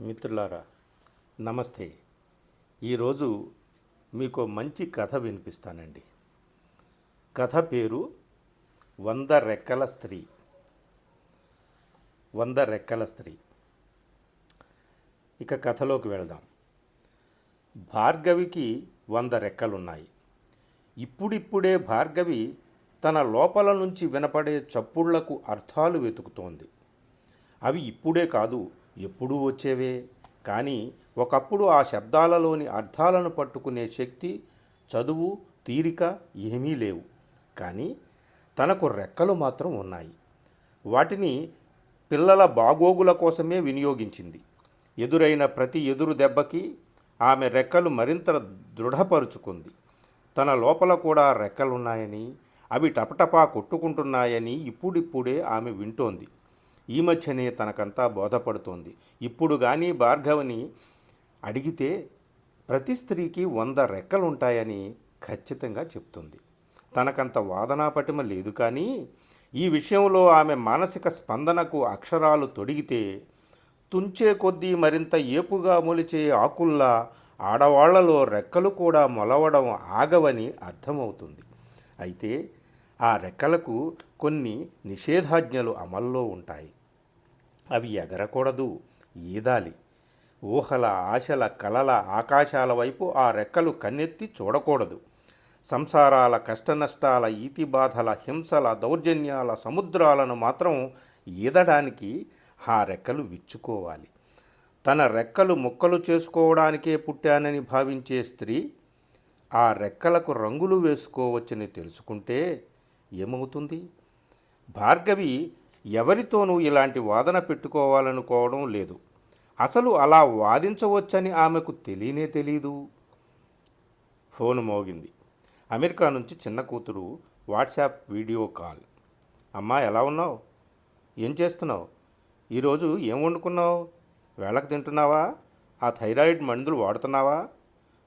మిత్రులారా నమస్తే. ఈరోజు మీకు మంచి కథ వినిపిస్తానండి. కథ పేరు వంద రెక్కల స్త్రీ. వంద రెక్కల స్త్రీ. ఇక కథలోకి వెళదాం. భార్గవికి వంద రెక్కలున్నాయి. ఇప్పుడిప్పుడే భార్గవి తన లోపల నుంచి వినపడే చప్పుళ్ళకు అర్థాలు వెతుకుతోంది. అవి ఇప్పుడే కాదు ఎప్పుడూ వచ్చేవే. కానీ ఒకప్పుడు ఆ శబ్దాలలోని అర్థాలను పట్టుకునే శక్తి చదువు తీరిక ఏమీ లేవు. కానీ తనకు రెక్కలు మాత్రం ఉన్నాయి. వాటిని పిల్లల బాగోగుల కోసమే వినియోగించింది. ఎదురైన ప్రతి ఎదురు దెబ్బకి ఆమె రెక్కలు మరింత దృఢపరుచుకుంది. తన లోపల కూడా రెక్కలున్నాయని అవి టపటపా కొట్టుకుంటున్నాయని ఇప్పుడిప్పుడే ఆమె వింటోంది. ఈ మధ్యనే తనకంతా బోధపడుతోంది. ఇప్పుడు కానీ భార్గవని అడిగితే ప్రతి స్త్రీకి వంద రెక్కలుంటాయని ఖచ్చితంగా చెప్తుంది. తనకంత వాదనా పటిమ లేదు కానీ ఈ విషయంలో ఆమె మానసిక స్పందనకు అక్షరాలు తొడిగితే తుంచే కొద్దీ మరింత ఏపుగా మొలిచే ఆకుల్లా ఆడవాళ్ళలో రెక్కలు కూడా మొలవడం ఆగవని అర్థమవుతుంది. అయితే ఆ రెక్కలకు కొన్ని నిషేధాజ్ఞలు అమల్లో ఉంటాయి. అవి ఎగరకూడదు ఈదాలి. ఊహల ఆశల కలల ఆకాశాల వైపు ఆ రెక్కలు కన్నెత్తి చూడకూడదు. సంసారాల కష్టనష్టాల ఈతిబాధల హింసల దౌర్జన్యాల సముద్రాలను మాత్రం ఈదడానికి ఆ రెక్కలు విచ్చుకోవాలి. తన రెక్కలు ముక్కలు చేసుకోవడానికే పుట్టానని భావించే స్త్రీ ఆ రెక్కలకు రంగులు వేసుకోవచ్చని తెలుసుకుంటే ఏమవుతుంది? భార్గవి ఎవరితోనూ ఇలాంటి వాదన పెట్టుకోవాలనుకోవడం లేదు. అసలు అలా వాదించవచ్చని ఆమెకు తెలియనే తెలీదు. ఫోన్ మోగింది. అమెరికా నుంచి చిన్న కూతురు వాట్సాప్ వీడియో కాల్. అమ్మా ఎలా ఉన్నావు? ఏం చేస్తున్నావు? ఈరోజు ఏం వండుకున్నావు? వేళకు తింటున్నావా? ఆ థైరాయిడ్ మందులు వాడుతున్నావా?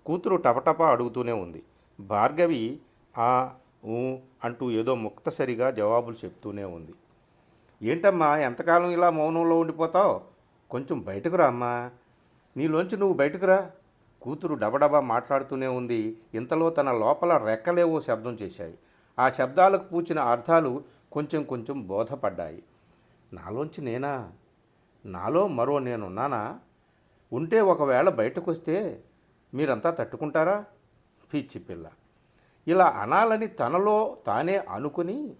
కూతురు టపటపా అడుగుతూనే ఉంది. భార్గవి ఆ ఊ అంటూ ఏదో ముక్తసరిగా జవాబులు చెప్తూనే ఉంది. ఏంటమ్మా ఎంతకాలం ఇలా మౌనంలో ఉండిపోతావు? కొంచెం బయటకు రా అమ్మా. నీలోంచి నువ్వు బయటకు రా. కూతురు డబడబా మాట్లాడుతూనే ఉంది. ఇంతలో తన లోపల రెక్కలేవో శబ్దం చేశాయి. ఆ శబ్దాలకు పూచిన అర్థాలు కొంచెం కొంచెం బోధపడ్డాయి. నాలోంచి నేనా? నాలో మరో నేనున్నానా? ఉంటే ఒకవేళ బయటకు వస్తే మీరంతా తట్టుకుంటారా? పిచ్చి పిల్ల. ఇలా అనాలని తనలో తానే అనుకుని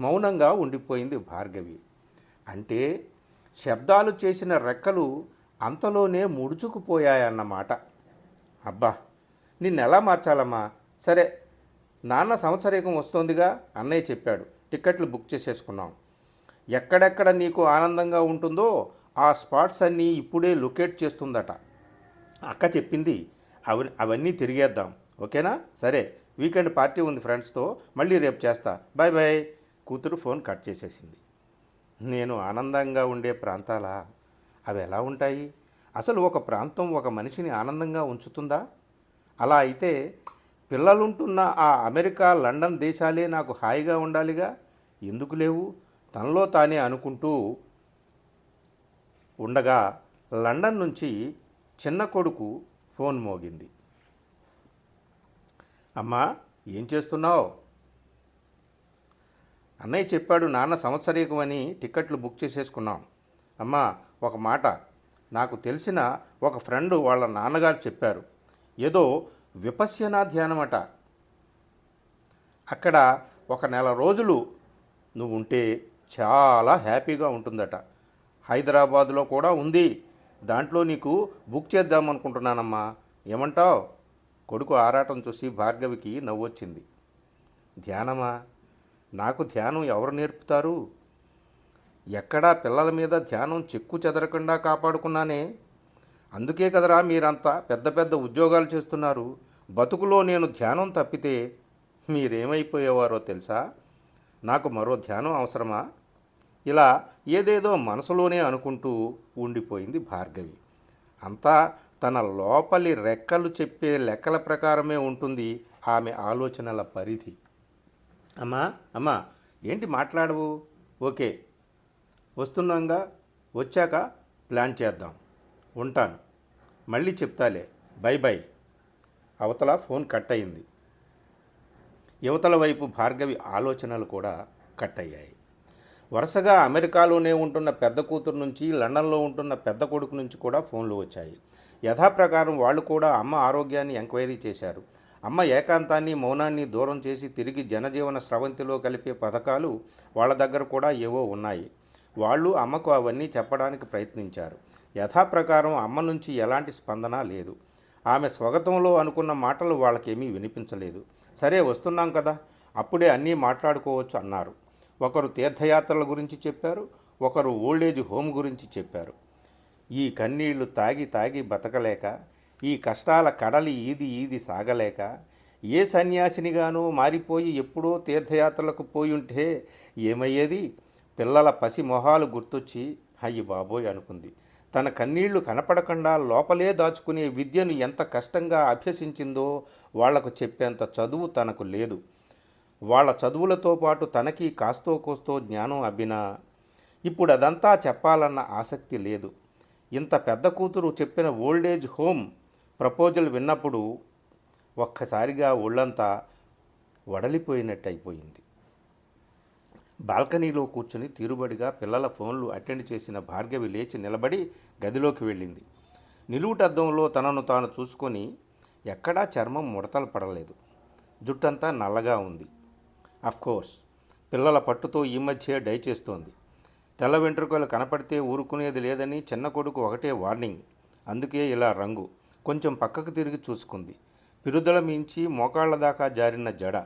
మౌనంగా ఉండిపోయింది భార్గవి. అంటే శబ్దాలు చేసిన రెక్కలు అంతలోనే ముడుచుకుపోయాయన్నమాట. అబ్బా నిన్నెలా మార్చాలమ్మా? సరే నాన్న సంవత్సరీకం వస్తోందిగా అన్నయ్య చెప్పాడు. టిక్కెట్లు బుక్ చేసేసుకున్నాం. ఎక్కడెక్కడ నీకు ఆనందంగా ఉంటుందో ఆ స్పాట్స్ అన్నీ ఇప్పుడే లొకేట్ చేస్తుందట. అక్క చెప్పింది అవి అవన్నీ తిరిగేద్దాం. ఓకేనా? సరే. వీకెండ్ పార్టీ ఉంది ఫ్రెండ్స్తో మళ్ళీ రేపు చేస్తా. Bye bye. కూతురు ఫోన్ కట్ చేసేసింది. నేను ఆనందంగా ఉండే ప్రాంతాలా? అవి ఎలా ఉంటాయి? అసలు ఒక ప్రాంతం ఒక మనిషిని ఆనందంగా ఉంచుతుందా? అలా అయితే పిల్లలుంటున్న ఆ అమెరికా లండన్ దేశాలే నాకు హాయిగా ఉండాలిగా? ఎందుకు లేవు? తనలో తానే అనుకుంటూ ఉండగా లండన్ నుంచి చిన్న కొడుకు ఫోన్ మోగింది. అమ్మా ఏం చేస్తున్నావు? అన్నయ్య చెప్పాడు నాన్న సంవత్సరీకం అని టిక్కెట్లు బుక్ చేసేసుకున్నాం. అమ్మా ఒక మాట. నాకు తెలిసిన ఒక ఫ్రెండ్ వాళ్ళ నాన్నగారు చెప్పారు. ఏదో విపశ్యనా ధ్యానమట. అక్కడ ఒక నెల రోజులు నువ్వు ఉంటే చాలా హ్యాపీగా ఉంటుందట. హైదరాబాదులో కూడా ఉంది. దాంట్లో నీకు బుక్ చేద్దామనుకుంటున్నానమ్మా. ఏమంటావు? కొడుకు ఆరాటం చూసి భార్గవికి నవ్వొచ్చింది. ధ్యానమా? నాకు ధ్యానం ఎవరు నేర్పుతారు? ఎక్కడా పిల్లల మీద ధ్యానం చెక్కు చెదరకుండా కాపాడుకున్నానే? అందుకే కదరా మీరంతా పెద్ద పెద్ద ఉద్యోగాలు చేస్తున్నారు. బతుకులో నేను ధ్యానం తప్పితే మీరేమైపోయేవారో తెలుసా? నాకు మరో ధ్యానం అవసరమా? ఇలా ఏదేదో మనసులోనే అనుకుంటూ ఉండిపోయింది భార్గవి. అంతా తన లోపలి రెక్కలు చెప్పే లెక్కల ప్రకారమే ఉంటుంది ఆమె ఆలోచనల పరిధి. అమ్మా అమ్మా ఏంటి మాట్లాడవు? ఓకే వస్తున్నాంగా? వచ్చాక ప్లాన్ చేద్దాం. ఉంటాను. మళ్ళీ చెప్తాలే. Bye bye. అవతల ఫోన్ కట్ అయింది. యువతల వైపు భార్గవి ఆలోచనలు కూడా కట్ అయ్యాయి. వరుసగా అమెరికాలోనే ఉంటున్న పెద్ద కూతురు నుంచి లండన్లో ఉంటున్న పెద్ద కొడుకు నుంచి కూడా ఫోన్లు వచ్చాయి. యథాప్రకారం వాళ్ళు కూడా అమ్మ ఆరోగ్యాన్ని ఎంక్వైరీ చేశారు. అమ్మ ఏకాంతాన్ని మౌనాన్ని దూరం చేసి తిరిగి జనజీవన స్రవంతిలో కలిపే పథకాలు వాళ్ళ దగ్గర కూడా ఏవో ఉన్నాయి. వాళ్ళు అమ్మకు అవన్నీ చెప్పడానికి ప్రయత్నించారు. యథాప్రకారం అమ్మ నుంచి ఎలాంటి స్పందన లేదు. ఆమె స్వగతంలో అనుకున్న మాటలు వాళ్ళకేమీ వినిపించలేదు. సరే వస్తున్నాం కదా. అప్పుడే అన్నీ మాట్లాడుకోవచ్చు అన్నారు. ఒకరు తీర్థయాత్రల గురించి చెప్పారు ఒకరు ఓల్డేజ్ హోమ్ గురించి చెప్పారు. ఈ కన్నీళ్ళు తాగి తాగి బతకలేక ఈ కష్టాల కడలి ఈది ఈది సాగలేక ఏ సన్యాసినిగానో మారిపోయి ఎప్పుడో తీర్థయాత్రలకు పోయి ఉంటే ఏమయ్యేది? పిల్లల పసి మొహాలు గుర్తొచ్చి అయ్యి బాబోయ్ అనుకుంది. తన కన్నీళ్ళు కనపడకుండా లోపలే దాచుకునే విద్యను ఎంత కష్టంగా అభ్యసించిందో వాళ్ళకు చెప్పేంత చదువు తనకు లేదు. వాళ్ళ చదువులతో పాటు తనకి కాస్తో కోస్తో జ్ఞానం అబ్బినా ఇప్పుడు అదంతా చెప్పాలన్న ఆసక్తి లేదు. ఇంత పెద్ద కూతురు చెప్పిన ఓల్డేజ్ హోమ్ ప్రపోజల్ విన్నప్పుడు ఒక్కసారిగా ఒళ్ళంతా వడలిపోయినట్టు అయిపోయింది బాల్కనీలో కూర్చుని తీరుబడిగా పిల్లల ఫోన్లు అటెండ్ చేసిన భార్గవి లేచి నిలబడి గదిలోకి వెళ్ళింది. నిలువుటద్దంలో తనను తాను చూసుకొని ఎక్కడా చర్మం ముడతలు పడలేదు. జుట్టంతా నల్లగా ఉంది. అఫ్కోర్స్ పిల్లల పట్టుతో ఈ మధ్య డై చేస్తోంది తెల్ల వెంట్రుకలు కనపడితే ఊరుకునేది లేదని చిన్న కొడుకు ఒకటే వార్నింగ్. అందుకే ఇలా రంగు. కొంచెం పక్కకు తిరిగి చూసుకుంది. పిరుదల మించి మోకాళ్ళ దాకా జారిన జడ.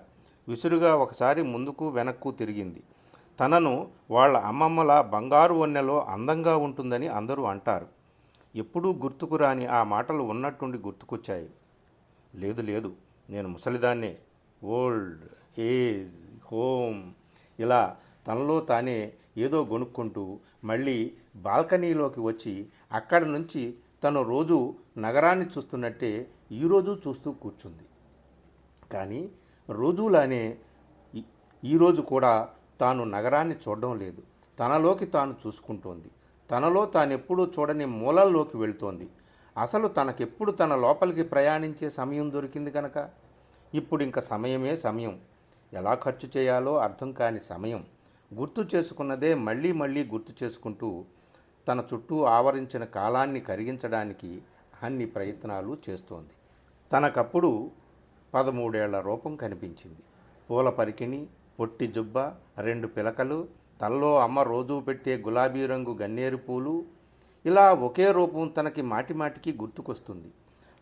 విసురుగా ఒకసారి ముందుకు వెనక్కు తిరిగింది. తనను వాళ్ళ అమ్మమ్మల బంగారు వన్నెలో అందంగా ఉంటుందని అందరూ అంటారు. ఎప్పుడూ గుర్తుకు రాని ఆ మాటలు ఉన్నట్టుండి గుర్తుకొచ్చాయి. లేదు లేదు. నేను ముసలిదాన్నే. Old age home. ఇలా తనలో తానే ఏదో గొనుక్కుంటూ మళ్ళీ బాల్కనీలోకి వచ్చి అక్కడి నుంచి తను రోజు నగరాన్ని చూస్తున్నట్టే ఈరోజు చూస్తూ కూర్చుంది. కానీ రోజులానే ఈ- ఈరోజు కూడా తాను నగరాన్ని చూడడం లేదు. తనలోకి తాను చూసుకుంటోంది. తనలో తానెప్పుడూ చూడని మూలల్లోకి వెళుతోంది. అసలు తనకెప్పుడు తన లోపలికి ప్రయాణించే సమయం దొరికింది కనుక ఇప్పుడు ఇంక సమయమే సమయం. ఎలా ఖర్చు చేయాలో అర్థం కాని సమయం. గుర్తు చేసుకున్నదే మళ్ళీ మళ్ళీ గుర్తు చేసుకుంటూ తన చుట్టూ ఆవరించిన కాలాన్ని కరిగించడానికి అన్ని ప్రయత్నాలు చేస్తోంది. తనకప్పుడు పదమూడేళ్ళ రూపం కనిపించింది. పూల పరికిణి పొట్టి జుబ్బ రెండు పిలకలు తల్లో అమ్మ రోజూ పెట్టే గులాబీ రంగు గన్నేరు పూలు ఇలా ఒకే రూపం తనకి మాటిమాటికి గుర్తుకొస్తుంది.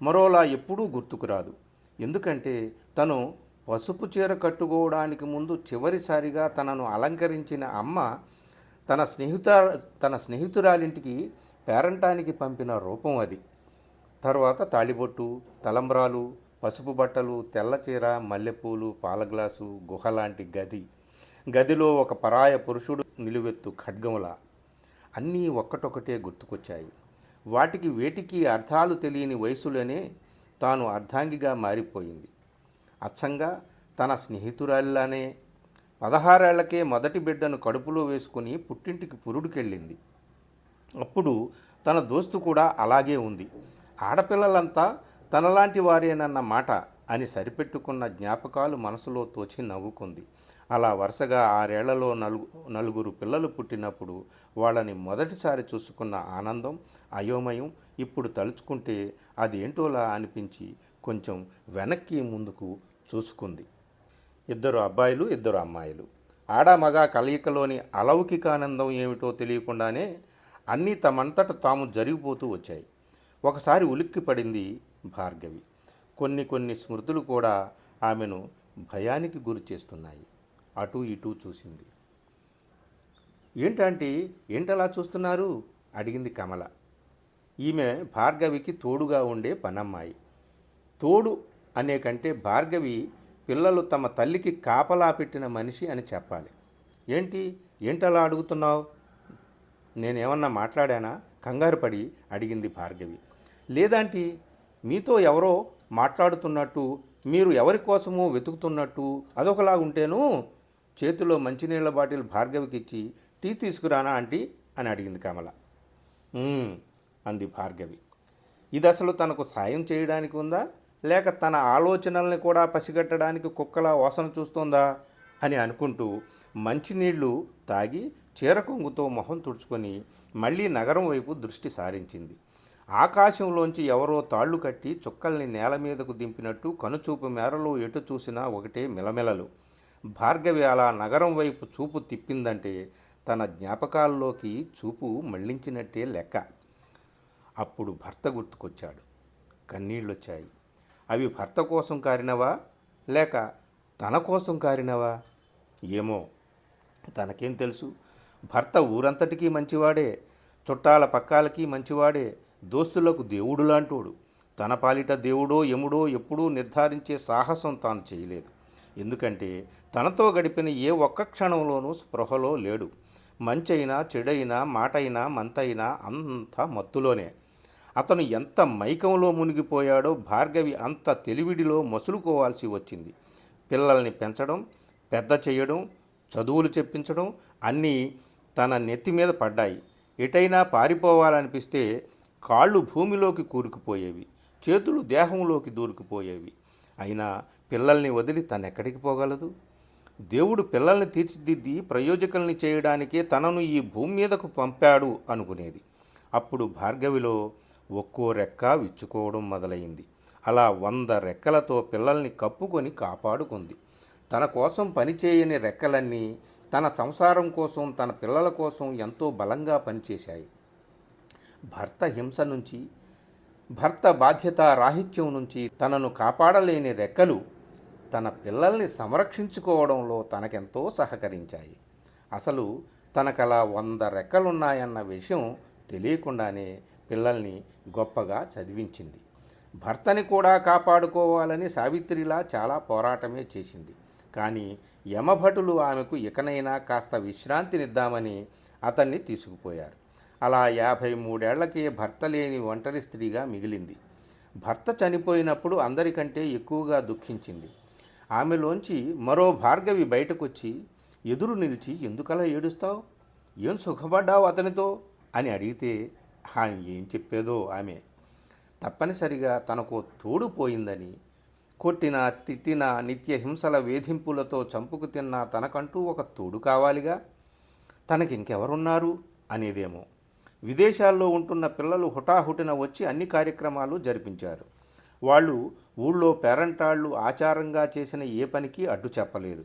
మరోలా ఎప్పుడూ గుర్తుకురాదు ఎందుకంటే తను పసుపు చీర కట్టుకోవడానికి ముందు చివరిసారిగా తనను అలంకరించిన అమ్మ తన స్నేహిత తన స్నేహితురాలింటికి పేరంటానికి పంపిన రూపం అది. తర్వాత తాళిబొట్టు తలంబ్రాలు పసుపు బట్టలు తెల్ల చీర మల్లెపూలు పాలగ్లాసు గుహ లాంటి గది. గదిలో ఒక పరాయ పురుషుడు నిలువెత్తు ఖడ్గముల. అన్నీ ఒక్కటొకటే గుర్తుకొచ్చాయి. వాటికి వేటికి అర్థాలు తెలియని వయసులోనే తాను అర్ధాంగిగా మారిపోయింది. అచ్చంగా తన స్నేహితురాలిలానే పదహారేళ్ళకే మొదటి బిడ్డను కడుపులో వేసుకుని పుట్టింటికి పురుడుకెళ్ళింది. అప్పుడు తన దోస్తు కూడా అలాగే ఉంది. ఆడపిల్లలంతా తనలాంటి వారేనన్న మాట అని సరిపెట్టుకున్న జ్ఞాపకాలు మనసులో తోచి నవ్వుకుంది. అలా వరుసగా ఆరేళ్ళలో నలుగు నలుగురు పిల్లలు పుట్టినప్పుడు వాళ్ళని మొదటిసారి చూసుకున్న ఆనందం అయోమయం ఇప్పుడు తలుచుకుంటే అదేంటోలా అనిపించి కొంచెం వెనక్కి ముందుకు చూసుకుంది. ఇద్దరు అబ్బాయిలు ఇద్దరు అమ్మాయిలు. ఆడ మగ కలయికలోని అలౌకికానందం ఏమిటో తెలియకుండానే అన్నీ తమంతట తాము జరిగిపోతూ వచ్చాయి. ఒకసారి ఉలిక్కి పడింది భార్గవి. కొన్ని కొన్ని స్మృతులు కూడా ఆమెను భయానికి గురి చేస్తున్నాయి. అటు ఇటు చూసింది. ఏంటంటే ఏంటలా చూస్తున్నారు? అడిగింది కమల. ఈమె భార్గవికి తోడుగా ఉండే పనమ్మాయి. తోడు అనే కంటే భార్గవి పిల్లలు తమ తల్లికి కాపలా పెట్టిన మనిషి అని చెప్పాలి. ఏంటి? ఏంటలా అడుగుతున్నావు? నేనేమన్నా మాట్లాడానా? కంగారు పడి అడిగింది భార్గవి. లేదాంటి మీతో ఎవరో మాట్లాడుతున్నట్టు మీరు ఎవరి కోసమో వెతుకుతున్నట్టు అదొకలా ఉంటేను చేతిలో మంచినీళ్ళ బాటిల్ భార్గవికి ఇచ్చి టీ తీసుకురానా ఆంటీ? అని అడిగింది కమల. అంది భార్గవి. ఇది అసలు తనకు సాయం చేయడానికి ఉందా? లేక తన ఆలోచనల్ని కూడా పసిగట్టడానికి కుక్కల వాసన చూస్తోందా అని అనుకుంటూ మంచినీళ్ళు తాగి చీర కొంగుతో మొహం తుడుచుకొని మళ్ళీ నగరం వైపు దృష్టి సారించింది. ఆకాశంలోంచి ఎవరో తాళ్ళు కట్టి చుక్కల్ని నేల మీదకు దింపినట్టు కనుచూపు మేరలో ఎటు చూసినా ఒకటే మిలమిలలు. భార్గవి అలా నగరం వైపు చూపు తిప్పిందంటే తన జ్ఞాపకాల్లోకి చూపు మళ్ళించినట్టే లెక్క. అప్పుడు భర్త గుర్తుకొచ్చాడు. కన్నీళ్ళొచ్చాయి. అవి భర్త కోసం కారినవా? లేక తన కోసం కారినవా? ఏమో తనకేం తెలుసు. భర్త ఊరంతటికీ మంచివాడే చుట్టాల పక్కాలకి మంచివాడే దోస్తులకు దేవుడు లాంటోడు. తన పాలిట దేవుడో యముడో ఎప్పుడూ నిర్ధారించే సాహసం తాను చేయలేదు. ఎందుకంటే తనతో గడిపిన ఏ ఒక్క క్షణంలోనూ స్పృహలో లేడు. మంచైనా చెడైనా మాటైనా మంతైనా అంతా మత్తులోనే. అతను ఎంత మైకంలో మునిగిపోయాడో భార్గవి అంత తెలివిడిలో మసులుకోవాల్సి వచ్చింది. పిల్లల్ని పెంచడం పెద్ద చేయడం చదువులు చెప్పించడం అన్నీ తన నెత్తి మీద పడ్డాయి. ఎటైనా పారిపోవాలనిపిస్తే కాళ్ళు భూమిలోకి కూరుకుపోయేవి చేతులు దేహంలోకి దూరుకుపోయేవి. అయినా పిల్లల్ని వదిలి తనెక్కడికి పోగలదు? దేవుడు పిల్లల్ని తీర్చిదిద్ది ప్రయోజకుల్ని చేయడానికే తనను ఈ భూమి మీదకు పంపాడు అనుకునేది. అప్పుడు భార్గవిలో ఒక్కో రెక్క విచ్చుకోవడం మొదలైంది. అలా వంద రెక్కలతో పిల్లల్ని కప్పుకొని కాపాడుకుంది. తన కోసం పనిచేయని రెక్కలన్నీ తన సంసారం కోసం తన పిల్లల కోసం ఎంతో బలంగా పనిచేశాయి. భర్త హింస నుంచి భర్త బాధ్యత రాహిత్యం నుంచి తనను కాపాడలేని రెక్కలు తన పిల్లల్ని సంరక్షించుకోవడంలో తనకెంతో సహకరించాయి. అసలు తనకలా వంద రెక్కలున్నాయన్న విషయం తెలియకుండానే పిల్లల్ని గొప్పగా చదివించింది. భర్తని కూడా కాపాడుకోవాలని సావిత్రిలా చాలా పోరాటమే చేసింది. కానీ యమభటులు ఆమెకు ఇకనైనా కాస్త విశ్రాంతినిద్దామని అతన్ని తీసుకుపోయారు. అలా యాభై మూడేళ్ళకే భర్త లేని ఒంటరి స్త్రీగా మిగిలింది. భర్త చనిపోయినప్పుడు అందరికంటే ఎక్కువగా దుఃఖించింది. ఆమెలోంచి మరో భార్గవి బయటకొచ్చి ఎదురు నిలిచి ఎందుకలా ఏడుస్తావు? ఏం సుఖపడ్డావు అతనితో? అని అడిగితే ఆయన ఏం చెప్పేదో ఆమె తప్పనిసరిగా తనకు తోడు పోయిందని కొట్టిన తిట్టిన నిత్య హింసల వేధింపులతో చంపుకు తిన్న తనకంటూ ఒక తోడు కావాలిగా? తనకింకెవరున్నారు అనేదేమో. విదేశాల్లో ఉంటున్న పిల్లలు హుటాహుటిన వచ్చి అన్ని కార్యక్రమాలు జరిపించారు. వాళ్ళు ఊళ్ళో పేరంటాళ్ళు ఆచారంగా చేసిన ఏ పనికి అడ్డు చెప్పలేదు.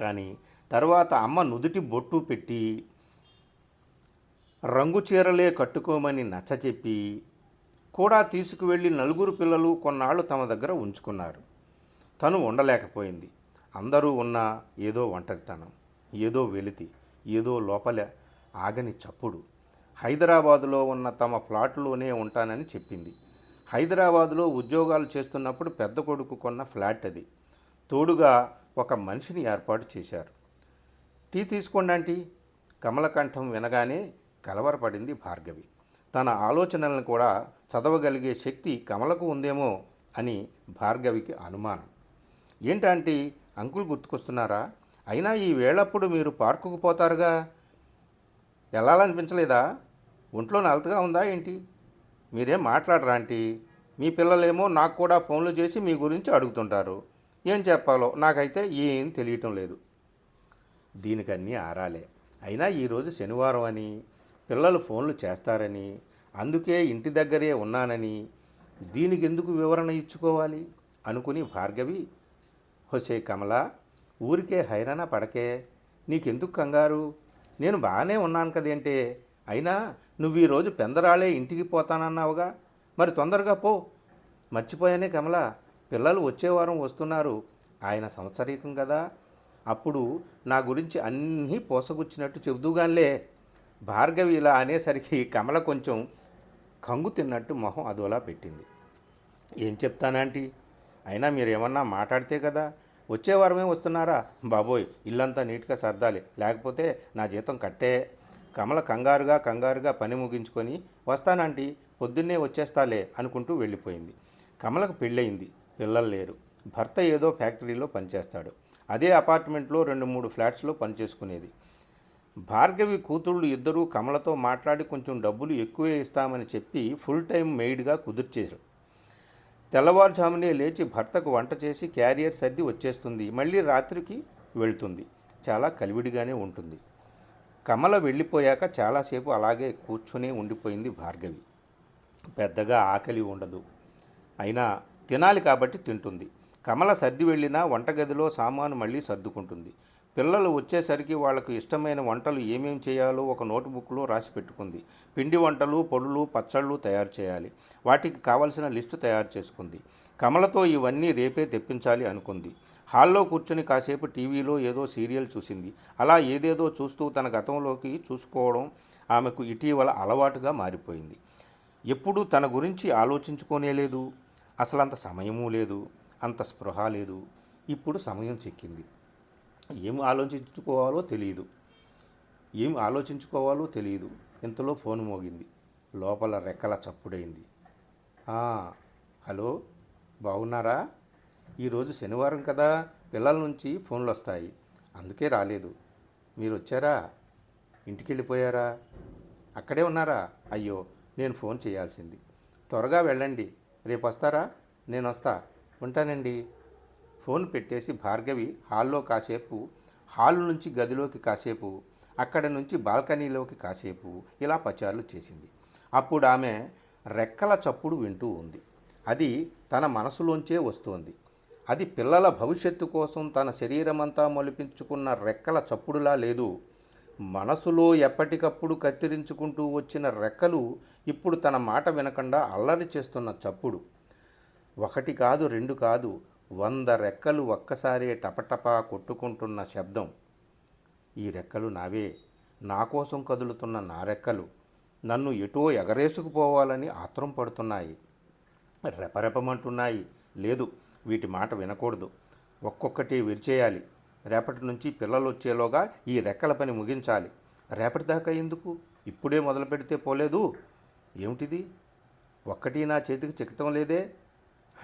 కానీ తర్వాత అమ్మ నుదుటి బొట్టు పెట్టి రంగు చీరలే కట్టుకోమని నచ్చచెప్పి కూడా తీసుకువెళ్ళి నలుగురు పిల్లలు కొన్నాళ్ళు తమ దగ్గర ఉంచుకున్నారు. తను ఉండలేకపోయింది. అందరూ ఉన్న ఏదో ఒంటరితనం ఏదో వెలితి ఏదో లోపల ఆగని చప్పుడు. హైదరాబాదులో ఉన్న తమ ఫ్లాట్లోనే ఉంటానని చెప్పింది. హైదరాబాదులో ఉద్యోగాలు చేస్తున్నప్పుడు పెద్ద కొడుకు కొన్న ఫ్లాట్ అది. తోడుగా ఒక మనిషిని ఏర్పాటు చేశారు. టీ తీసుకోండి ఆంటీ. కమలకంఠం వినగానే కలవరపడింది భార్గవి. తన ఆలోచనలను కూడా చదవగలిగే శక్తి కమలకు ఉందేమో అని భార్గవికి అనుమానం. ఏంటంటే అంకుల్ గుర్తుకొస్తున్నారా? అయినా ఈ వేళప్పుడు మీరు పార్కుకు పోతారుగా? వెళ్ళాలనిపించలేదా? ఒంట్లో నలతగా ఉందా ఏంటి? మీరేం మాట్లాడరా ఆంటీ? మీ పిల్లలేమో నాకు కూడా ఫోన్లు చేసి మీ గురించి అడుగుతుంటారు. ఏం చెప్పాలో నాకైతే ఏం తెలియటం లేదు. దీనికన్నీ ఆరాలే. అయినా ఈరోజు శనివారం అని పిల్లలు ఫోన్లు చేస్తారని అందుకే ఇంటి దగ్గరే ఉన్నానని దీనికి ఎందుకు వివరణ ఇచ్చుకోవాలి? అనుకుని భార్గవి హొసే కమల ఊరికే హైరాణ పడకే నీకెందుకు కంగారు? నేను బాగానే ఉన్నాను కదేంటే అయినా నువ్వు ఈరోజు పెందరాళే ఇంటికి పోతానన్నావుగా? మరి తొందరగా పో. మర్చిపోయానే కమల పిల్లలు వచ్చే వారం వస్తున్నారు. ఆయన సంవత్సరీకం కదా. అప్పుడు నా గురించి అన్నీ పోసగుచ్చినట్టు చెబుదూగాన్లే. భార్గవి ఇలా అనేసరికి కమల కొంచెం కంగు తిన్నట్టు మొహం అదోలా పెట్టింది. ఏం చెప్తానంటీ అయినా మీరు ఏమన్నా మాట్లాడితే కదా? వచ్చే వారమే వస్తున్నారా? బాబోయ్ ఇల్లంతా నీట్గా సర్దాలి. లేకపోతే నా జీతం కట్టే. కమల కంగారుగా కంగారుగా పని ముగించుకొని వస్తానంటీ పొద్దున్నే వచ్చేస్తాలే అనుకుంటూ వెళ్ళిపోయింది. కమలకు పెళ్ళయింది పిల్లలు లేరు. భర్త ఏదో ఫ్యాక్టరీలో పనిచేస్తాడు. అదే అపార్ట్మెంట్లో రెండు మూడు ఫ్లాట్స్లో పనిచేసుకునేది. భార్గవి కూతుళ్ళు ఇద్దరూ కమలతో మాట్లాడి కొంచెం డబ్బులు ఎక్కువే ఇస్తామని చెప్పి ఫుల్ టైం మెయిడ్గా కుదిర్చేశారు. తెల్లవారుజామునే లేచి భర్తకు వంట చేసి క్యారియర్ సర్ది వచ్చేస్తుంది. మళ్ళీ రాత్రికి వెళ్తుంది. చాలా కలివిడిగానే ఉంటుంది. కమల వెళ్ళిపోయాక చాలాసేపు అలాగే కూర్చొని ఉండిపోయింది భార్గవి. పెద్దగా ఆకలి ఉండదు. అయినా తినాలి కాబట్టి తింటుంది. కమల సర్ది వెళ్ళినా వంటగదిలో సామాను మళ్ళీ సర్దుకుంటుంది. పిల్లలు వచ్చేసరికి వాళ్ళకు ఇష్టమైన వంటలు ఏమేమి చేయాలో ఒక నోట్బుక్లో రాసి పెట్టుకుంది. పిండి వంటలు పొడులు పచ్చళ్ళు తయారు చేయాలి. వాటికి కావలసిన లిస్టు తయారు చేసుకుంది. కమలతో ఇవన్నీ రేపే తెప్పించాలి అనుకుంది. హాల్లో కూర్చొని కాసేపు టీవీలో ఏదో సీరియల్ చూసింది. అలా ఏదేదో చూస్తూ తన గతంలోకి చూసుకోవడం ఆమెకు ఇటీవల అలవాటుగా మారిపోయింది. ఎప్పుడూ తన గురించి ఆలోచించుకోనే లేదు. అసలు అంత సమయమూ లేదు. అంత స్పృహ లేదు. ఇప్పుడు సమయం చెక్కింది. ఏం ఆలోచించుకోవాలో తెలియదు ఏం ఆలోచించుకోవాలో తెలియదు ఇంతలో ఫోన్ మోగింది. లోపల రెక్కల చప్పుడైంది. హలో బాగున్నారా ఈరోజు శనివారం కదా పిల్లల నుంచి ఫోన్లు వస్తాయి అందుకే రాలేదు. మీరు వచ్చారా ఇంటికి వెళ్ళిపోయారా అక్కడే ఉన్నారా? అయ్యో నేను ఫోన్ చేయాల్సింది. త్వరగా వెళ్ళండి. రేపు వస్తారా నేను వస్తా ఉంటానండి. ఫోన్ పెట్టేసి భార్గవి హాల్లో కాసేపు హాల్ నుంచి గదిలోకి కాసేపు అక్కడి నుంచి బాల్కనీలోకి కాసేపు ఇలా పచారులు చేసింది. అప్పుడు ఆమె రెక్కల చప్పుడు వింటూ ఉంది. అది తన మనసులోంచే వస్తోంది. అది పిల్లల భవిష్యత్తు కోసం తన శరీరమంతా మొలిపించుకున్న రెక్కల చప్పుడులా లేదు. మనసులో ఎప్పటికప్పుడు కత్తిరించుకుంటూ వచ్చిన రెక్కలు ఇప్పుడు తన మాట వినకుండా అల్లరి చేస్తున్న చప్పుడు. ఒకటి కాదు రెండు కాదు వంద రెక్కలు ఒక్కసారే టపటపా కొట్టుకుంటున్న శబ్దం. ఈ రెక్కలు నావే. నా కోసం కదులుతున్న నా రెక్కలు నన్ను ఎటో ఎగరేసుకుపోవాలని ఆత్రం పడుతున్నాయి. రెపరెపమంటున్నాయి. లేదు వీటి మాట వినకూడదు. ఒక్కొక్కటి విరిచేయాలి. రేపటి నుంచి పిల్లలు వచ్చేలోగా ఈ రెక్కల పని ముగించాలి. రేపటి దాకా ఎందుకు? ఇప్పుడే మొదలు పెడితే పోలేదు. ఏమిటిది? ఒక్కటి నా చేతికి చిక్కటం లేదే?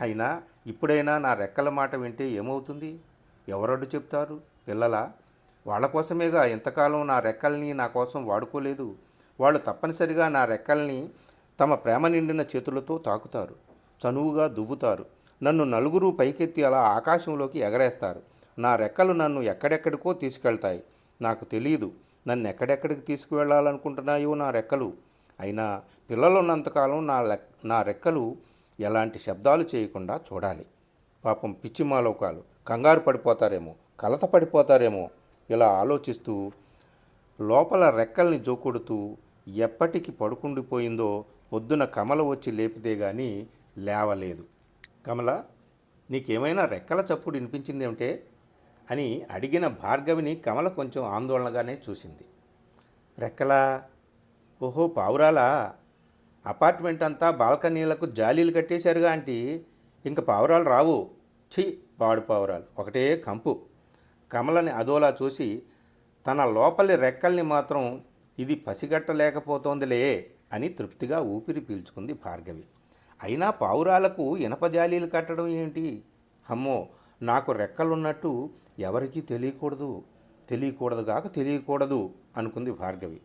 అయినా ఇప్పుడైనా నా రెక్కల మాట వింటే ఏమవుతుంది? ఎవరడ్డు చెప్తారు? పిల్లలా? వాళ్ళ కోసమేగా ఇంతకాలం నా రెక్కల్ని నా కోసం వాడుకోలేదు. వాళ్ళు తప్పనిసరిగా నా రెక్కల్ని తమ ప్రేమ నిండిన చేతులతో తాకుతారు. చనువుగా దువ్వుతారు. నన్ను నలుగురు పైకెత్తి అలా ఆకాశంలోకి ఎగరేస్తారు. నా రెక్కలు నన్ను ఎక్కడెక్కడికో తీసుకెళ్తాయి. నాకు తెలియదు నన్ను ఎక్కడెక్కడికి తీసుకువెళ్ళాలనుకుంటున్నాయో నా రెక్కలు. అయినా పిల్లలున్నంతకాలం నా లెక్ నా రెక్కలు ఎలాంటి శబ్దాలు చేయకుండా చూడాలి. పాపం పిచ్చి మాలోకాలు కంగారు పడిపోతారేమో కలత పడిపోతారేమో ఇలా ఆలోచిస్తూ లోపల రెక్కల్ని జోకొడుతూ ఎప్పటికి పడుకుండిపోయిందో పొద్దున కమల వచ్చి లేపితే గాని లేవలేదు. కమల నీకేమైనా రెక్కల చప్పుడు వినిపించిందేమిటే? అని అడిగిన భార్గవిని కమల కొంచెం ఆందోళనగానే చూసింది. రెక్కలా? ఓహో పావురాలా? అపార్ట్మెంట్ అంతా బాల్కనీలకు జాలీలు కట్టేశారుగా ఆంటీ. ఇంక పావురాలు రావు. ఛీ పాడు పావురాలు. ఒకటే కంపు. కమలని అదోలా చూసి తన లోపలి రెక్కల్ని మాత్రం ఇది పసిగట్టలేకపోతోందిలే అని తృప్తిగా ఊపిరి పీల్చుకుంది భార్గవి. అయినా పావురాలకు ఇనప జాలీలు కట్టడం ఏంటి? అమ్మో నాకు రెక్కలున్నట్టు ఎవరికీ తెలియకూడదు. తెలియకూడదు కాక తెలియకూడదు అనుకుంది భార్గవి.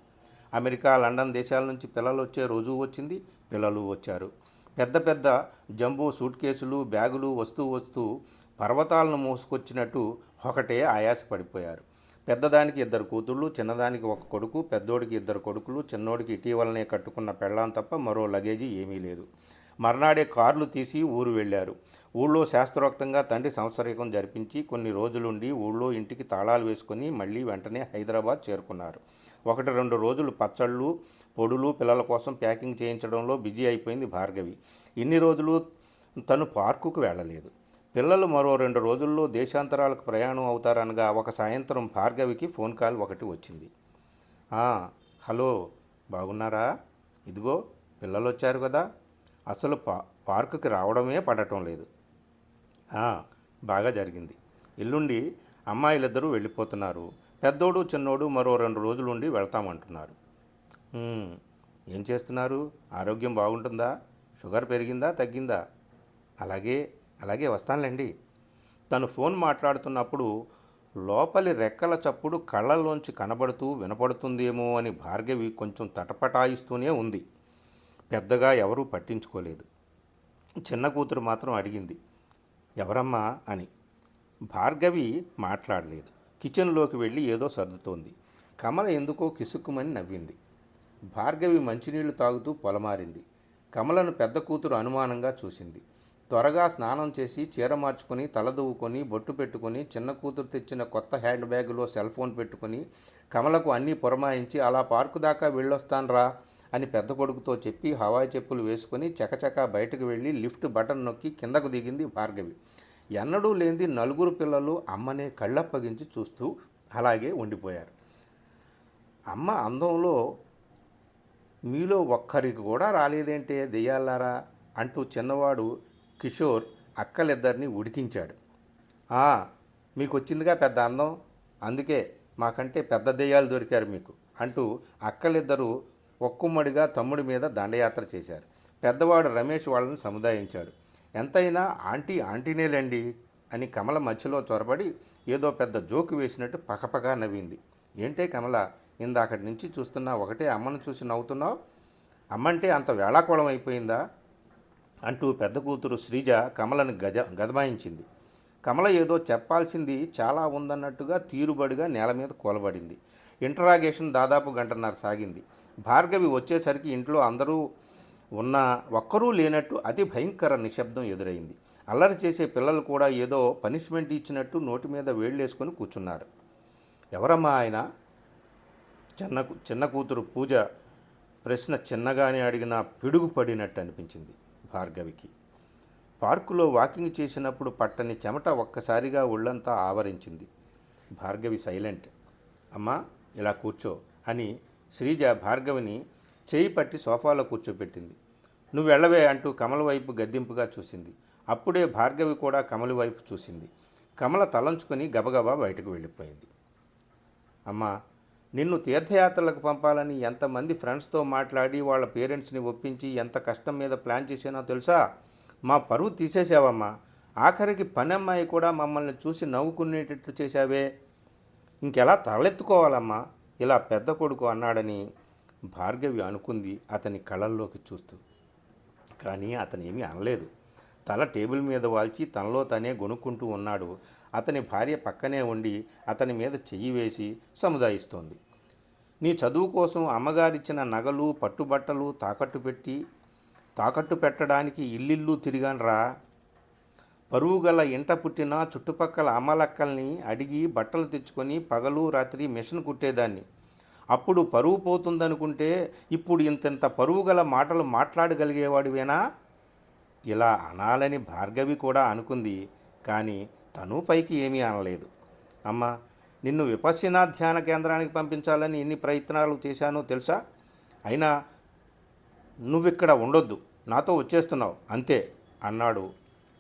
అమెరికా లండన్ దేశాల నుంచి పిల్లలు వచ్చే రోజు వచ్చింది పిల్లలు వచ్చారు. పెద్ద పెద్ద జంబో సూట్ కేసులు బ్యాగులు వస్తూ వస్తూ పర్వతాలను మోసుకొచ్చినట్టు ఒకటే ఆయాస పడిపోయారు. పెద్దదానికి ఇద్దరు కూతుళ్ళు చిన్నదానికి ఒక కొడుకు పెద్దోడికి ఇద్దరు కొడుకులు చిన్నోడికి ఇటీవలనే కట్టుకున్న పెళ్ళాం తప్ప మరో లగేజీ ఏమీ లేదు. మర్నాడే కార్లు తీసి ఊరు వెళ్ళారు. ఊళ్ళో శాస్త్రోక్తంగా తండ్రి సంవత్సరికం జరిపించి కొన్ని రోజులుండి ఊళ్ళో ఇంటికి తాళాలు వేసుకుని మళ్ళీ వెంటనే హైదరాబాద్ చేరుకున్నారు. ఒకటి రెండు రోజులు పచ్చళ్ళు పొడులు పిల్లల కోసం ప్యాకింగ్ చేయించడంలో బిజీ అయిపోయింది భార్గవి. ఇన్ని రోజులు తను పార్కుకు వెళ్ళలేదు. పిల్లలు మరో రెండు రోజుల్లో దేశాంతరాలకు ప్రయాణం అవుతారనగా ఒక సాయంత్రం భార్గవికి ఫోన్ కాల్ ఒకటి వచ్చింది. హలో బాగున్నారా? ఇదిగో పిల్లలు వచ్చారు కదా. అసలు పా పార్కుకి రావడమే పడటం లేదు. బాగా జరిగింది. ఎల్లుండి అమ్మాయిలిద్దరూ వెళ్ళిపోతున్నారు. పెద్దోడు చిన్నోడు మరో రెండు రోజులు ఉండి వెళ్తామంటున్నారు. ఏం చేస్తున్నారు? ఆరోగ్యం బాగుంటుందా? షుగర్ పెరిగిందా? తగ్గిందా? అలాగే అలాగే వస్తానులేండి. తను ఫోన్ మాట్లాడుతున్నప్పుడు లోపలి రెక్కల చప్పుడు కళ్ళలోంచి కనబడుతూ వినపడుతుందేమో అని భార్గవి కొంచెం తటపటాయిస్తూనే ఉంది. పెద్దగా ఎవరూ పట్టించుకోలేదు. చిన్న కూతురు మాత్రం అడిగింది ఎవరమ్మా? అని. భార్గవి మాట్లాడలేదు. కిచెన్లోకి వెళ్ళి ఏదో సర్దుతోంది. కమల ఎందుకో కిసుక్కుమని నవ్వింది. భార్గవి మంచినీళ్ళు తాగుతూ పొలమారింది. కమలను పెద్ద కూతురు అనుమానంగా చూసింది. త్వరగా స్నానం చేసి చీర మార్చుకొని తలదువ్వుకొని బొట్టు పెట్టుకొని చిన్న కూతురు తెచ్చిన కొత్త హ్యాండ్ బ్యాగులో సెల్ ఫోన్ పెట్టుకొని కమలకు అన్నీ పురమాయించి అలా పార్కు దాకా వెళ్ళొస్తాన్రా అని పెద్ద కొడుకుతో చెప్పి హవాయి చెప్పులు వేసుకొని చకచకా బయటకు వెళ్ళి లిఫ్ట్ బటన్ నొక్కి కిందకు దిగింది భార్గవి. ఎన్నడూ లేనిది నలుగురు పిల్లలు అమ్మనే కళ్ళప్పగించి చూస్తూ అలాగే ఉండిపోయారు. అమ్మ అందంలో మీలో ఒక్కరికి కూడా రాలేదేంటే దెయ్యాలారా అంటూ చిన్నవాడు కిషోర్ అక్కలిద్దరిని ఉడికించాడు. మీకు వచ్చిందిగా పెద్ద అందం. అందుకే మాకంటే పెద్ద దెయ్యాలు దొరికారు మీకు అంటూ అక్కలిద్దరూ ఒక్కుమ్మడిగా తమ్ముడి మీద దండయాత్ర చేశారు. పెద్దవాడు రమేష్ వాళ్ళని సముదాయించాడు. ఎంతైనా ఆంటీ ఆంటీనేలేండి అని కమల మధ్యలో చొరబడి ఏదో పెద్ద జోకు వేసినట్టు పకపగా నవ్వింది. ఏంటే కమల ఇందాకటి నుంచి చూస్తున్నా ఒకటే అమ్మను చూసి నవ్వుతున్నావు? అమ్మంటే అంత వేళాకోళం అయిపోయిందా? అంటూ పెద్ద కూతురు శ్రీజ కమలను గజ గదమాయించింది. కమల ఏదో చెప్పాల్సింది చాలా ఉందన్నట్టుగా తీరుబడిగా నేల మీద కూలబడింది. ఇంటరాగేషన్ దాదాపు గంటన్నర సాగింది. భార్గవి వచ్చేసరికి ఇంట్లో అందరూ ఉన్న ఒక్కరూ లేనట్టు అతి భయంకర నిశ్శబ్దం ఎదురైంది. అల్లరి చేసే పిల్లలు కూడా ఏదో పనిష్మెంట్ ఇచ్చినట్టు నోటి మీద వేళ్ళేసుకొని కూర్చున్నారు. ఎవరమ్మా ఆయన? చిన్న చిన్న కూతురు పూజ ప్రశ్న చిన్నగానే అడిగినా పిడుగు పడినట్టు అనిపించింది భార్గవికి. పార్కులో వాకింగ్ చేసినప్పుడు పట్టని చెమట ఒక్కసారిగా ఒళ్ళంతా ఆవరించింది. భార్గవి సైలెంట్. అమ్మా ఇలా కూర్చో అని శ్రీజ భార్గవిని చేయి పట్టి సోఫాలో కూర్చోబెట్టింది. నువ్వు వెళ్ళవే అంటూ కమల వైపు గద్దింపుగా చూసింది. అప్పుడే భార్గవి కూడా కమలి వైపు చూసింది. కమల తలంచుకుని గబగబా బయటకు వెళ్ళిపోయింది. అమ్మా నిన్ను తీర్థయాత్రలకు పంపాలని ఎంతమంది ఫ్రెండ్స్తో మాట్లాడి వాళ్ళ పేరెంట్స్ని ఒప్పించి ఎంత కష్టం మీద ప్లాన్ చేసానో తెలుసా? మా పరువు తీసేసావమ్మా ఆఖరికి పనమ్మాయి కూడా మమ్మల్ని చూసి నవ్వుకునేటట్లు చేశావే. ఇంకెలా తలెత్తుకోవాలమ్మా? ఇలా పెద్ద కొడుకు అన్నాడని భార్గవి అనుకుంది అతని కళ్ళల్లోకి చూస్తూ. కానీ అతను ఏమీ అనలేదు. తల టేబుల్ మీద వాల్చి తనలో తనే గొనుక్కుంటూ ఉన్నాడు. అతని భార్య పక్కనే ఉండి అతని మీద చెయ్యి వేసి సముదాయిస్తోంది. నీ చదువు కోసం అమ్మగారిచ్చిన నగలు పట్టుబట్టలు తాకట్టు పెట్టి తాకట్టు పెట్టడానికి ఇల్లిల్లు తిరిగానరా. పరువు గల ఇంట పుట్టిన చుట్టుపక్కల అమ్మలక్కల్ని అడిగి బట్టలు తెచ్చుకొని పగలు రాత్రి మిషన్ కుట్టేదాన్ని. అప్పుడు పరువు పోతుందనుకుంటే ఇప్పుడు ఇంతెంత పరువు గల మాటలు మాట్లాడగలిగేవాడివేనా? ఇలా అనాలని భార్గవి కూడా అనుకుంది కానీ తను పైకి ఏమీ అనలేదు. అమ్మ నిన్ను విపశ్యనా ధ్యాన కేంద్రానికి పంపించాలని ఎన్ని ప్రయత్నాలు చేశానో తెలుసా? అయినా నువ్విక్కడ ఉండొద్దు నాతో వచ్చేస్తున్నావు అంతే అన్నాడు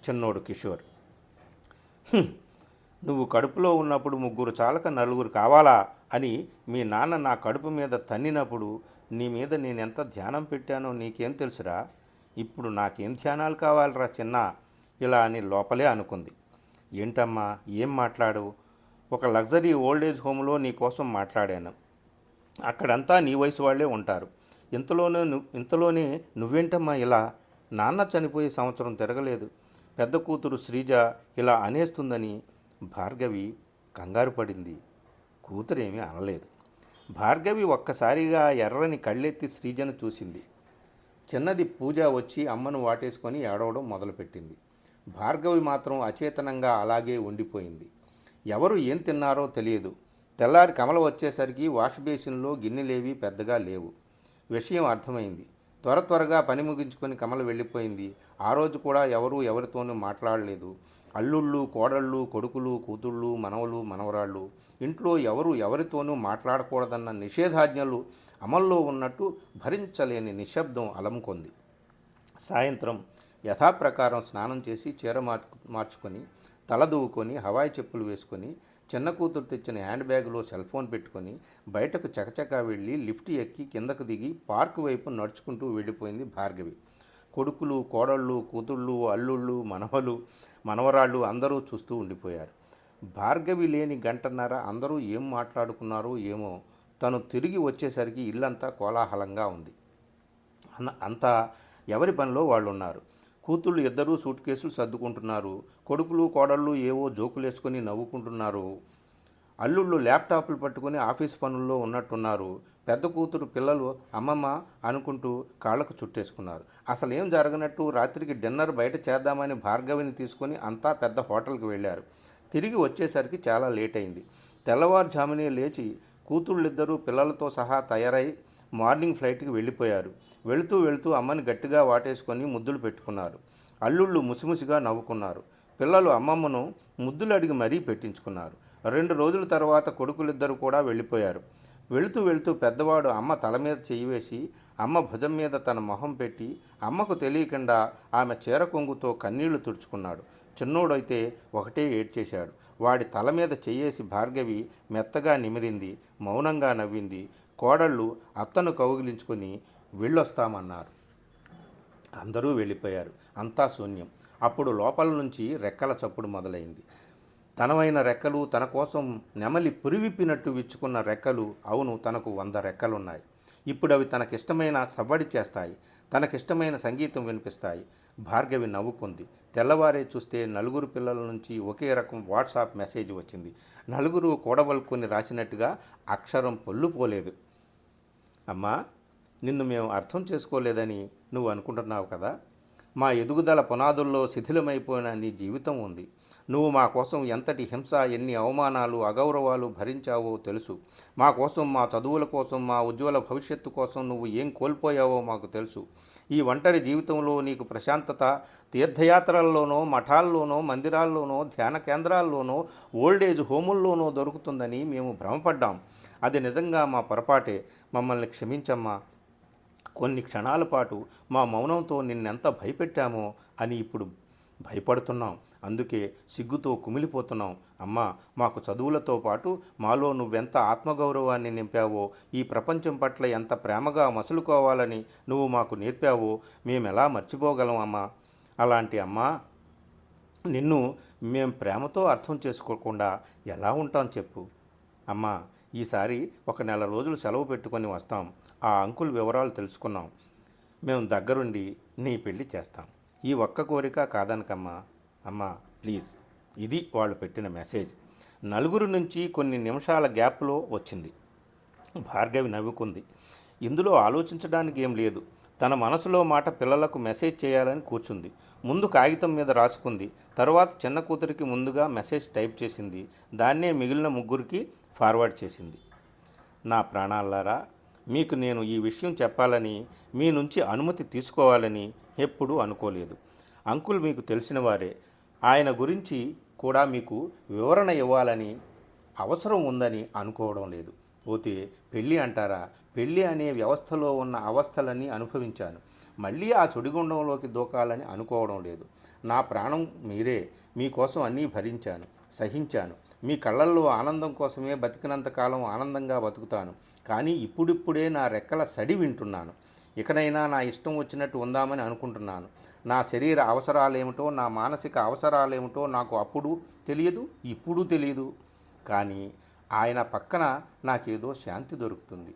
చిన్నోడు కిషోర్. నువ్వు కడుపులో ఉన్నప్పుడు ముగ్గురు చాలక నలుగురు కావాలా అని మీ నాన్న నా కడుపు మీద తన్నినప్పుడు నీ మీద నేనెంత ధ్యానం పెట్టానో నీకేం తెలుసురా? ఇప్పుడు నాకేం ధ్యానాలు కావాలిరా చిన్న? ఇలా అని లోపలే అనుకుంది. ఏంటమ్మా? ఏం మాట్లాడు ఒక లగ్జరీ ఓల్డేజ్ హోమ్లో నీ కోసం మాట్లాడాను. అక్కడంతా నీ వయసు వాళ్ళే ఉంటారు. ఇంతలోనే ఇంతలోనే నువ్వేంటమ్మా ఇలా? నాన్న చనిపోయే సంవత్సరం తిరగలేదు. పెద్ద కూతురు శ్రీజ ఇలా అనేస్తుందని భార్గవి కంగారు పడింది. కూతురేమీ అనలేదు. భార్గవి ఒక్కసారిగా ఎర్రని కళ్ళెత్తి శ్రీజను చూసింది. చిన్నది పూజ వచ్చి అమ్మను వాటేసుకొని ఏడవడం మొదలుపెట్టింది. భార్గవి మాత్రం అచేతనంగా అలాగే ఉండిపోయింది. ఎవరు ఏం తిన్నారో తెలియదు. తెల్లారి కమల వచ్చేసరికి వాష్ బేసిన్లో గిన్నెలేవి పెద్దగా లేవు. విషయం అర్థమైంది. త్వర త్వరగా పని ముగించుకొని కమల వెళ్ళిపోయింది. ఆ రోజు కూడా ఎవరూ ఎవరితోనూ మాట్లాడలేదు. అల్లుళ్ళు కోడళ్ళు కొడుకులు కూతుళ్ళు మనవలు మనవరాళ్ళు. ఇంట్లో ఎవరు ఎవరితోనూ మాట్లాడకూడదన్న నిషేధాజ్ఞలు అమల్లో ఉన్నట్టు భరించలేని నిశ్శబ్దం అలముకొంది. సాయంత్రం యథాప్రకారం స్నానం చేసి చీర మార్చు మార్చుకొని తలదువ్వుకొని హవాయి చెప్పులు వేసుకొని చిన్న కూతురు తెచ్చిన హ్యాండ్ బ్యాగ్లో సెల్ ఫోన్ పెట్టుకొని బయటకు చకచకా వెళ్ళి లిఫ్ట్ ఎక్కి కిందకు దిగి పార్క్ వైపు నడుచుకుంటూ వెళ్ళిపోయింది భార్గవి. కొడుకులు కోడళ్ళు కూతుళ్ళు అల్లుళ్ళు మనవలు మనవరాళ్ళు అందరూ చూస్తూ ఉండిపోయారు. భార్గవి లేని గంటన్నర అందరూ ఏం మాట్లాడుకున్నారో ఏమో తను తిరిగి వచ్చేసరికి ఇల్లంతా కోలాహలంగా ఉంది. అన్న అంతా ఎవరి పనిలో వాళ్ళు ఉన్నారు కూతుళ్ళు ఇద్దరూ సూట్ కేసులు సర్దుకుంటున్నారు. కొడుకులు కోడళ్ళు ఏవో జోకులేసుకొని నవ్వుకుంటున్నారు. అల్లుళ్ళు ల్యాప్టాప్లు పట్టుకొని ఆఫీస్ పనుల్లో ఉన్నట్టున్నారు. పెద్ద కూతురు పిల్లలు అమ్మమ్మ అనుకుంటూ కాళ్ళకు చుట్టేసుకున్నారు. అసలు ఏం జరగనట్టు రాత్రికి డిన్నర్ బయట చేద్దామని భార్గవిని తీసుకొని అంతా పెద్ద హోటల్కి వెళ్ళారు. తిరిగి వచ్చేసరికి చాలా లేట్ అయింది తెల్లవారుజామునే లేచి కూతుళ్ళిద్దరూ పిల్లలతో సహా తయారై మార్నింగ్ ఫ్లైట్కి వెళ్ళిపోయారు. వెళుతూ వెళుతూ అమ్మని గట్టిగా వాటేసుకొని ముద్దులు పెట్టుకున్నారు. అల్లుళ్ళు ముసిముసిగా నవ్వుకున్నారు. పిల్లలు అమ్మమ్మను ముద్దులు అడిగి మరీ పెట్టించుకున్నారు. రెండు రోజుల తర్వాత కొడుకులిద్దరూ కూడా వెళ్ళిపోయారు. వెళుతూ వెళుతూ పెద్దవాడు అమ్మ తల మీద చేయివేసి అమ్మ భుజం మీద తన మొహం పెట్టి అమ్మకు తెలియకుండా ఆమె చీర కొంగుతో కన్నీళ్ళు తుడుచుకున్నాడు. చిన్నోడైతే ఒకటే ఏడ్చేశాడు. వాడి తల మీద చెయ్యేసి భార్గవి మెత్తగా నిమిరింది మౌనంగా నవ్వింది. కోడళ్ళు అత్తను కౌగిలించుకొని వెళ్ళొస్తామన్నారు. అందరూ వెళ్ళిపోయారు. అంతా శూన్యం. అప్పుడు లోపల నుంచి రెక్కల చప్పుడు మొదలైంది. తనవైన రెక్కలు తన కోసం నెమలి పురివిప్పినట్టు విచ్చుకున్న రెక్కలు అవును తనకు వంద రెక్కలున్నాయి. ఇప్పుడు అవి తనకిష్టమైన సవ్వడి చేస్తాయి తనకిష్టమైన సంగీతం వినిపిస్తాయి. భార్గవి నవ్వుకుంది. తెల్లవారే చూస్తే నలుగురు పిల్లల నుంచి ఒకే రకం వాట్సాప్ మెసేజ్ వచ్చింది. నలుగురు కూడబలుకొని రాసినట్టుగా అక్షరం పొల్లుపోలేదు అమ్మా నిన్ను మేము అర్థం చేసుకోలేదని నువ్వు అనుకుంటున్నావు కదా? మా ఎదుగుదల పునాదుల్లో శిథిలమైపోయిన నీ జీవితం ఉంది. నువ్వు మా కోసం ఎంతటి హింస ఎన్ని అవమానాలు అగౌరవాలు భరించావో తెలుసు. మా కోసం మా చదువుల కోసం మా ఉజ్వల భవిష్యత్తు కోసం నువ్వు ఏం కోల్పోయావో మాకు తెలుసు. ఈ ఒంటరి జీవితంలో నీకు ప్రశాంతత తీర్థయాత్రల్లోనో మఠాల్లోనో మందిరాల్లోనో ధ్యాన కేంద్రాల్లోనో ఓల్డేజ్ హోముల్లోనో దొరుకుతుందని మేము భ్రమపడ్డాం. అది నిజంగా మా పొరపాటే. మమ్మల్ని క్షమించమ్మా. కొన్ని క్షణాల పాటు మా మౌనంతో నిన్నెంత భయపెట్టామో అని ఇప్పుడు భయపడుతున్నాం. అందుకే సిగ్గుతో కుమిలిపోతున్నాం. అమ్మా మాకు చదువులతో పాటు మాలో నువ్వెంత ఆత్మగౌరవాన్ని నింపావో ఈ ప్రపంచం పట్ల ఎంత ప్రేమగా మసులుకోవాలని నువ్వు మాకు నేర్పావో మేమెలా మర్చిపోగలం అమ్మా? అలాంటి అమ్మా నిన్ను మేం ప్రేమతో అర్థం చేసుకోకుండా ఎలా ఉంటాం చెప్పు. అమ్మా ఈసారి ఒక నెల రోజులు సెలవు పెట్టుకొని వస్తాం. ఆ అంకుల్ వివరాలు తెలుసుకున్నాం. మేము దగ్గరుండి నీ పెళ్ళి చేస్తాం. ఈ ఒక్క కోరిక కాదనకమ్మా. అమ్మా ప్లీజ్. ఇది వాళ్ళు పెట్టిన మెసేజ్. నలుగురు నుంచి కొన్ని నిమిషాల గ్యాప్లో వచ్చింది. భార్గవి నవ్వుకుంది. ఇందులో ఆలోచించడానికి ఏం లేదు. తన మనసులో మాట పిల్లలకు మెసేజ్ చేయాలని కూర్చుంది. ముందు కాగితం మీద రాసుకుంది. తర్వాత చిన్న కూతురికి ముందుగా మెసేజ్ టైప్ చేసింది. దాన్నే మిగిలిన ముగ్గురికి ఫార్వర్డ్ చేసింది. నా ప్రాణాలారా మీకు నేను ఈ విషయం చెప్పాలని మీ నుంచి అనుమతి తీసుకోవాలని ఎప్పుడూ అనుకోలేదు. అంకుల్ మీకు తెలిసిన వారే. ఆయన గురించి కూడా మీకు వివరణ ఇవ్వాలని అవసరం ఉందని అనుకోవడం లేదు. పోతే పెళ్ళి అంటారా? పెళ్ళి అనే వ్యవస్థలో ఉన్న అవస్థలన్నీ అనుభవించాను. మళ్ళీ ఆ సుడిగుండంలోకి దూకాలని అనుకోవడం లేదు. నా ప్రాణం మీరే. మీకోసం అన్నీ భరించాను. సహించాను. మీ కళ్ళల్లో ఆనందం కోసమే బతికినంతకాలం ఆనందంగా బతుకుతాను. కానీ ఇప్పుడిప్పుడే నా రెక్కల సడి వింటున్నాను. ఇకనైనా నా ఇష్టం వచ్చినట్టు ఉందామని అనుకుంటున్నాను. నా శరీర అవసరాలేమిటో నా మానసిక అవసరాలేమిటో నాకు అప్పుడు తెలియదు ఇప్పుడు తెలియదు. కానీ ఆయన పక్కన నాకేదో శాంతి దొరుకుతుంది.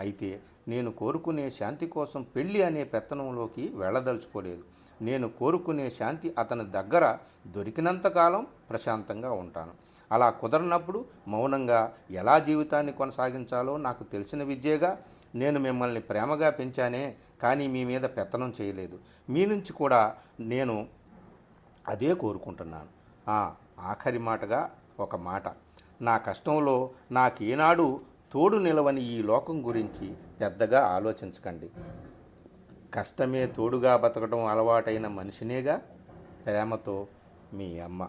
అయితే నేను కోరుకునే శాంతి కోసం పెళ్ళి అనే పెత్తనంలోకి వెళ్ళదలుచుకోలేదు. నేను కోరుకునే శాంతి అతని దగ్గర దొరికినంతకాలం ప్రశాంతంగా ఉంటాను. అలా కుదరనప్పుడు మౌనంగా ఎలా జీవితాన్ని కొనసాగించాలో నాకు తెలిసిన విద్యగా నేను మిమ్మల్ని ప్రేమగా పెంచానే కానీ మీ మీద పెత్తనం చేయలేదు. మీ నుంచి కూడా నేను అదే కోరుకుంటున్నాను. ఆఖరి మాటగా ఒక మాట. నా కష్టంలో నాకేనాడు తోడు నిలవని ఈ లోకం గురించి పెద్దగా ఆలోచించకండి. కష్టమే తోడుగా బతకడం అలవాటైన మనిషినేగా ప్రేమతో మీ అమ్మ.